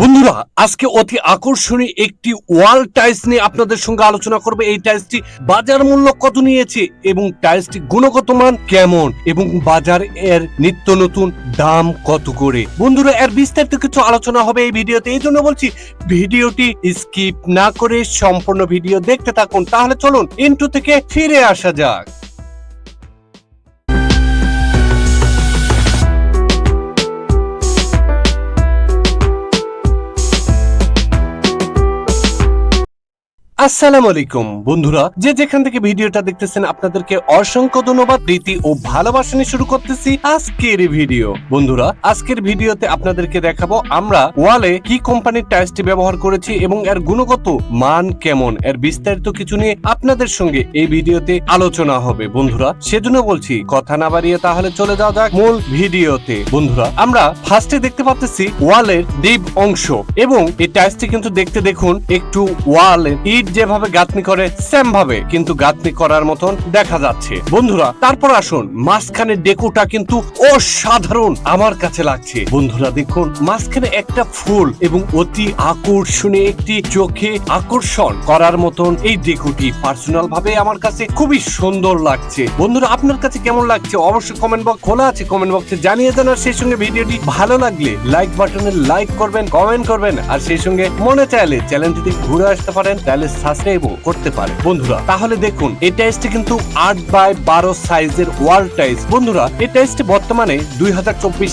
বন্ধুরা, আজকে অতি আকর্ষণীয় একটি ওয়াল টাইলস নিয়ে আপনাদের সঙ্গে আলোচনা করবে। এই টাইলসটি বাজার মূল্য কত নিয়েছে এবং টাইলসটি গুণগত মান কেমন এবং বাজার এর নিত্য নতুন দাম কত করে? বন্ধুরা, এর বিস্তারিত কিছু আলোচনা হবে এই ভিডিওতে। এই জন্য বলছি, ভিডিওটি স্কিপ না করে সম্পূর্ণ ভিডিও দেখতে থাকুন। তাহলে চলুন ইন্টু থেকে ফিরে আসা যাক। আসসালামু আলাইকুম। বন্ধুরা, যে যেখান থেকে ভিডিওটা দেখতেছেন, আপনাদেরকে অসংখ্য ধন্যবাদ, প্রীতি ও ভালোবাসা নিয়ে শুরু করতেছি আজকের ভিডিও। বন্ধুরা, আজকের ভিডিওতে আপনাদেরকে দেখাবো আমরা ওয়ালে কি কোম্পানির টাইলসটি ব্যবহার করেছি এবং এর গুণগত মান কেমন, এর বিস্তারিত কিছু নিয়ে আপনাদের সঙ্গে এই ভিডিওতে আলোচনা হবে। বন্ধুরা, সেজন্য বলছি, কথা না বাড়িয়ে তাহলে চলে যাওয়া যাক মূল ভিডিওতে। বন্ধুরা, আমরা ফার্স্টে দেখতে পাচ্ছি ওয়ালের ডিপ অংশ এবং এই টাইলসটি কিন্তু দেখতে দেখুন একটু ওয়ালের ইট যেভাবে গাঁথনি করে সেম ভাবে কিন্তু গাঁথনি করার মতন দেখা যাচ্ছে। বন্ধুরা, তারপর আসুন। মাঝখানে ডেকোটা কিন্তু অসাধারণ আমার কাছে লাগছে। বন্ধুরা, দেখুন, মাঝখানে একটা ফুল এবং অতি আকর্ষণীয় একটি চোখে আকর্ষণ করার মতন এই ডেকোটি পার্সোনাল ভাবে আমার কাছে খুবই সুন্দর লাগছে। বন্ধুরা, আপনার কাছে কেমন লাগছে? অবশ্যই কমেন্ট বক্স খোলা আছে। কমেন্ট বক্সে জানিয়ে দেন আর সেই সঙ্গে ভিডিওটি ভালো লাগলে লাইক বাটনে লাইক করবেন কমেন্ট করবেন। আর সেই সঙ্গে মনে চাইলে চ্যানেলটিতে ঘুরে আসতে পারেন, তাহলে সাবস্ক্রাইবও করতে পারেন বন্ধুরা, তাহলে দেখুন, এই টাইসটি কিন্তু আট বাই বারো সাইজের ওয়াল টাইলস বন্ধুরা, এই টাইলসটি বর্তমানে দুই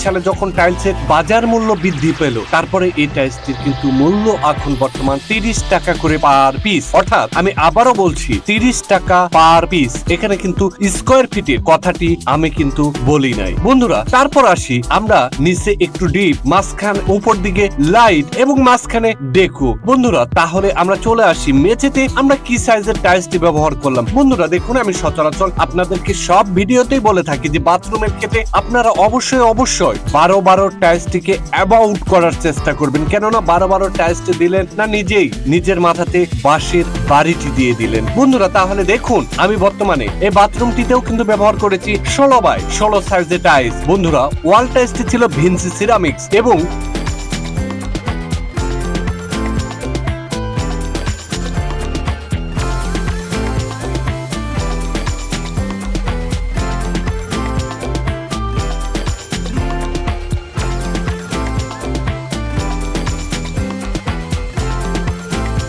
সালে যখন টাইলসের বাজার মূল্য বৃদ্ধি পেল, তারপরে এই টাইলসটির কিন্তু মূল্য এখন বর্তমান তিরিশ টাকা করে পার পিস অর্থাৎ, আমি আবারও বলছি, তিরিশ টাকা পার পিস এখানে কিন্তু স্কোয়ার ফিটের কথাটি আমি কিন্তু বলি নাই। বন্ধুরা, তারপর আসি, আমরা নিচে একটু ডিপ মাঝখান উপর দিকে লাইট এবং মাঝখানে ডেকো বন্ধুরা, তাহলে আমরা চলে আসি মেঝেতে আমরা কি সাইজের টাইলসটি ব্যবহার করলাম? বন্ধুরা, দেখুন, আমি সচরাচর আপনাদেরকে সব ভিডিওতেই বলে থাকি যে বাথরুমের ক্ষেত্রে আপনারা অবশ্যই অবশ্যই বারো বারো টাইলসটিকে অ্যাবাউট করার চেষ্টা করবেন। কেননা বারো বারো টাইলসটি দিলেন না নিজেই, নিজের মাথাতে বাঁশের বাড়িটি দিয়ে দিলেন। বন্ধুরা, তাহলে দেখুন, আমি বর্তমানে এই বাথরুমটিতেও কিন্তু ব্যবহার করেছি ষোলো বাই ষোলো সাইজের টাইলস বন্ধুরা ওয়াল টাইলসটি ছিল ভিনসি সিরামিক্স এবং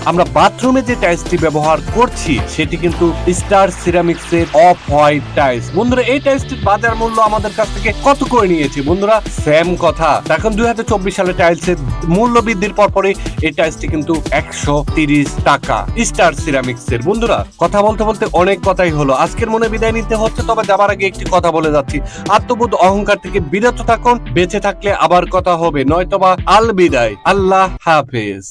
আমরা বাথরুমে যে টাইলসটি ব্যবহার করছি, সেটি কিন্তু স্টার সিরামিক্স এর অফ হোয়াইট টাইলস বন্ধুরা, এই টাইলসটির বাজার মূল্য আমাদের কাছ থেকে কত করে নিয়েছে? বন্ধুরা সেম কথা। এখন দুই হাজার চব্বিশ সালে টাইলসের মূল্য বৃদ্ধির পর পরে এই টাইলসটি কিন্তু একশো তিরিশ টাকা স্টার সিরামিক্স এর বন্ধুরা, কথা বলতে বলতে অনেক কথাই হলো। আজকের মনে বিদায় নিতে হচ্ছে, তবে যাবার আগে একটি কথা বলে যাচ্ছি। আত্মবোধ অহংকার থেকে বিরত থাকুন, বেঁচে থাকলে আবার কথা হবে। নয়তোবা আল বিদায় আল্লাহ হাফেজ।